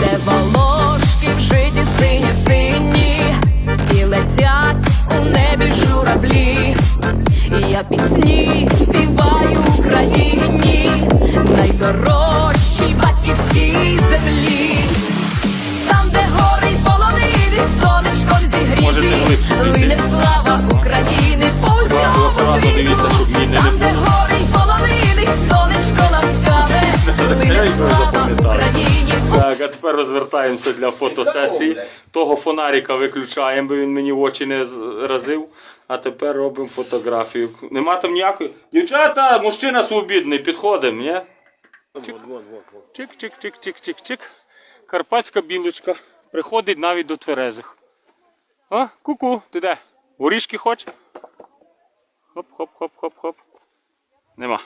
де волошки вжиті сині сині, і летять у небі журавлі. І я пісні співаю Україні, найдорожчій батьківській землі. Там, де гори й полониві, сонечком Можете зігріті, лине слава України а тепер розвертаємося для фотосесії. Того фонарика виключаємо, бо він мені в очі не разив. А тепер робимо фотографію. Нема там ніякої. Дівчата, мужчина свобідний, підходимо, ні? Тик-тик-тик-тик-тик-тик. Карпатська білочка. Приходить навіть до тверезих. А, ку-ку, ти де? Горішки хоч? Хоп-хоп-хоп-хоп-хоп. Нема.